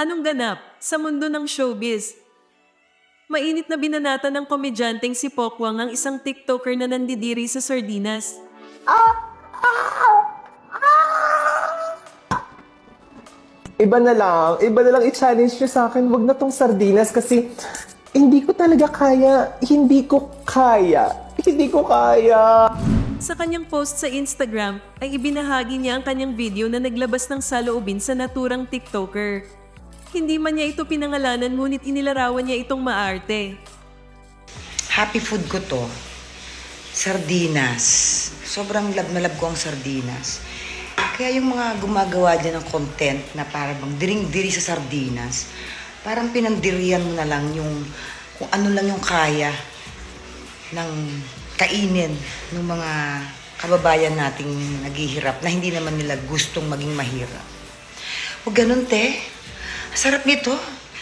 Anong ganap sa mundo ng showbiz? Mainit na binanata ng komedyanteng si Pokwang ang isang TikToker na nandidiri sa sardinas. Iba na lang, iba na lang i-challenge nyo sa akin, wag na tong sardinas kasi hindi ko talaga kaya, hindi ko kaya, hindi ko kaya. Sa kanyang post sa Instagram ay ibinahagi niya ang kanyang video na naglabas ng saloobin sa naturang TikToker. Hindi man niya ito pinangalanan ngunit inilarawan niya itong maarte. Happy food ko to. Sardinas. Sobrang love na love ko ang sardinas. Kaya yung mga gumagawa dyan ng content na para bang diring-diri sa sardinas, parang pinandirian mo na lang yung kung ano lang yung kaya ng kainin ng mga kababayan nating naghihirap na hindi naman nila gustong maging mahirap. O ganun, te. Sarap nito.